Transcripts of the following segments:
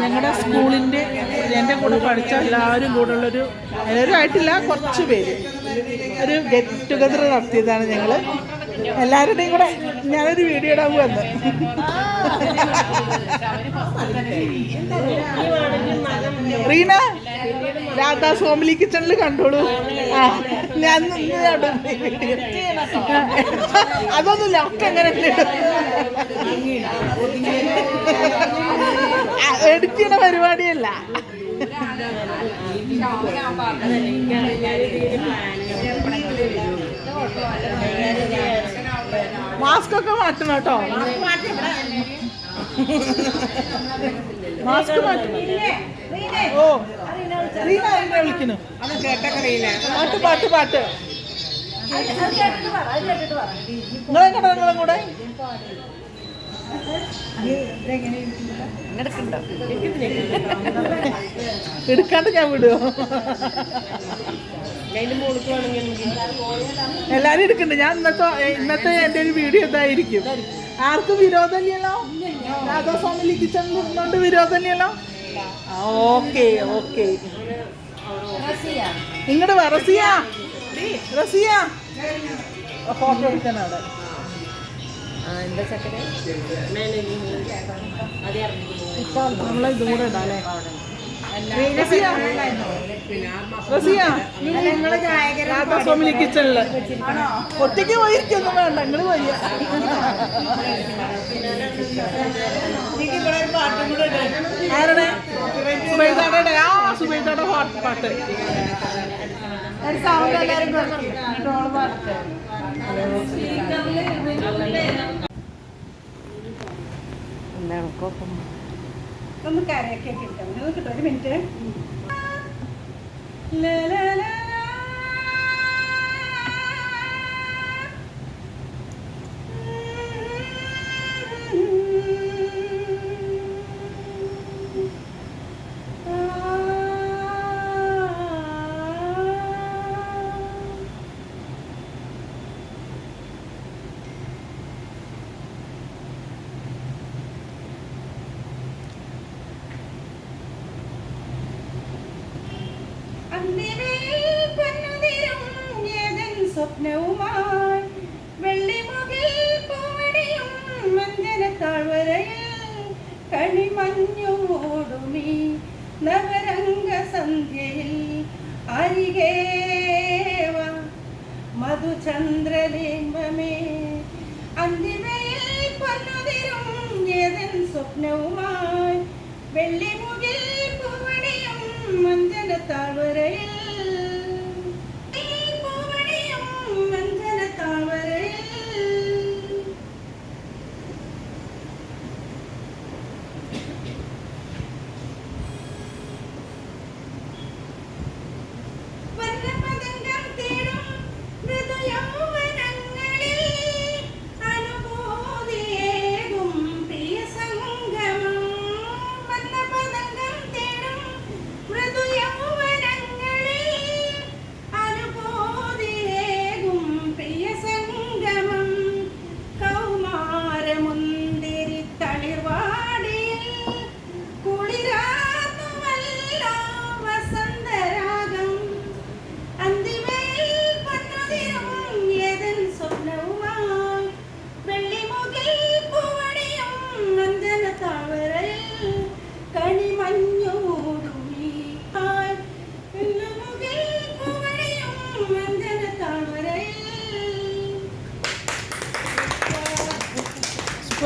ഞങ്ങളുടെ സ്കൂളിന്റെ എന്റെ കൂടെ പഠിച്ച എല്ലാവരും കൂടെ ഉള്ളൊരു എല്ലാവരും ആയിട്ടില്ല കുറച്ച് പേര്. ഒരു ഗെറ്റ് ടുഗദർ നടത്തിയതാണ് ഞങ്ങൾ എല്ലാവരുടെയും കൂടെ ഞാനൊരു വീഡിയോ ഇടാൻ വന്ന് റീന രാധാ സോമിലി കിച്ചണിൽ കണ്ടോളൂ. ആ ഞാൻ നിന്ന്. അതൊന്നുമില്ല ഒക്കെ അങ്ങനെ എഡിറ്റ് ചെയ്യുന്ന പരിപാടിയല്ല. മാസ്ക് ഒക്കെ മാറ്റണം കേട്ടോ. മാസ്ക് മാറ്റണം. ഓ റീന എന്നെ വിളിക്കുന്നു പാട്ട് പാട്ട് പാട്ട്. നിങ്ങളെ കട നിങ്ങളും കൂടെ? എടുക്കാണ്ട് ഞാൻ വിടുവോ? എല്ലാരും എടുക്കണ്ട്. ഞാൻ ഇന്നത്തെ ഇന്നത്തെ എന്റെ ഒരു വീഡിയോ ഇതായിരിക്കും. ആർക്കും വിരോധമില്ലല്ലോ? രാധാസ്വാമി സ്വാമി ഇരുന്നോണ്ട് വിരോധമില്ലല്ലോ? Okay okay. ഇങ്ങോട്ട് വാ റസിയ? റസിയ? ഫോട്ടോ എടുക്കാനവിടെ ഇപ്പൊ നമ്മളെ ഇതും കൂടെ ഇടാം അല്ലേ? റസിയ? റസിയ? രാധാസ്വാമി കിച്ചണിൽ. ഒറ്റയ്ക്ക് പോയിരിക്കൊന്നും വേണ്ട നിങ്ങൾ വരിക ആരുടെ സുബൈദാടെ ആ സുബൈദാടെ പാട്ട്. പാട്ട് ഒന്ന് കരയൊക്കെ കിട്ടും കിട്ടും ഒരു മിനിറ്റ് ലാ, സ്വപ്നവുമായി വെള്ളിമുകിൽ പൂവടിയും മഞ്ജന താഴ്വരയിൽ കണിമഞ്ഞു മൂടുമീ നവരംഗ സന്ധ്യയിൽ. അരികേവ മധുചന്ദ്രലിംബമേ അന്തിമയിൽ പൊന്നുതിരും ഏതൻ സ്വപ്നവുമായി വെള്ളിമുകിൽ പൂവണിയും മഞ്ജന താഴ്വരയിൽ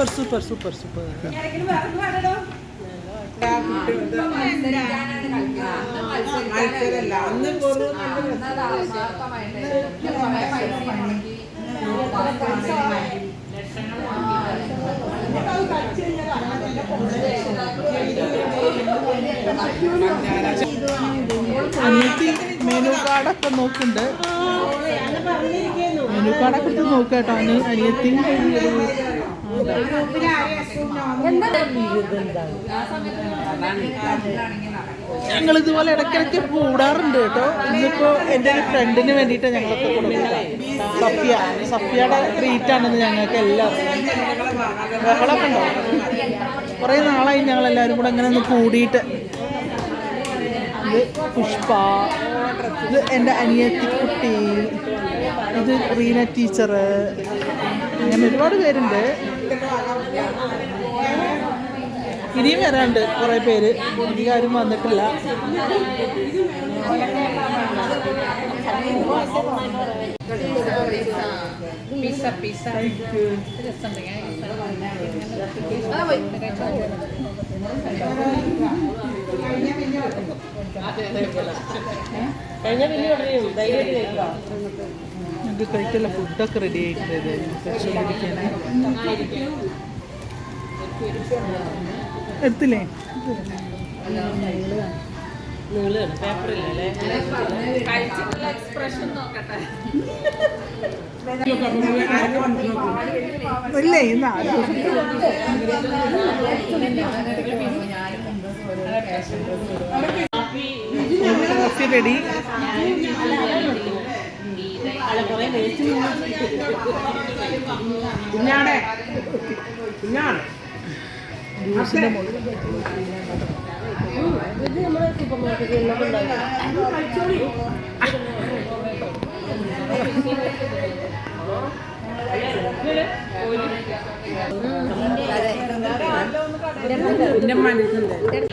സൂപ്പർ സൂപ്പർ സൂപ്പർ സൂപ്പർ മത്സരല്ല അന്ന് വെറും അനിയത്തി മെനു കാർഡൊക്കെ നോക്കുന്നുണ്ട്. മെനു കാർഡൊക്കെ എടുത്ത് നോക്കുക കേട്ടോ. അനിയത്തി ഞങ്ങൾ ഇതുപോലെ ഇടയ്ക്കിടയ്ക്ക് കൂടാറുണ്ട് കേട്ടോ. ഇന്നിപ്പോ എന്റെ ഒരു ഫ്രണ്ടിന് വേണ്ടിട്ട് ഞങ്ങളൊക്കെ കൊടുക്കുന്നത്. സഫ്യ സഫ്യയുടെ ട്രീറ്റ് ആണെന്ന് ഞങ്ങൾക്ക് എല്ലാവർക്കും. ഉണ്ടോ? കുറേ നാളായി ഞങ്ങൾ എല്ലാവരും കൂടെ അങ്ങനെ ഒന്ന് കൂടിയിട്ട്. ഇത് പുഷ്പ ഇത് എന്റെ അനിയത്തി കുട്ടി ഇത് റീന ടീച്ചർ അങ്ങനെ ഒരുപാട് പേരുണ്ട്. ഇനിയും വരാണ്ട് കുറേ പേര്. അധികം ആരും വന്നിട്ടില്ല. കഴിഞ്ഞ പിന്നെ ഓർഡർ പിസ്സ പിസ്സ ഞങ്ങൾക്ക് കഴിക്കല്ല ഫുഡൊക്കെ റെഡി ആയിട്ടുണ്ട് കഴിച്ചുകൊണ്ടിരിക്കുകയാണ് എടുത്തില്ലേ? ഇല്ലേ? ഇന്ന് ആരും കോഫി നമ്മൾ കുഞ്ഞാടെ കുഞ്ഞാണ് ജ്യൂസിന്റെ മുകളിൽ കുഞ്ഞമ്മ ഇരിക്കുന്നത്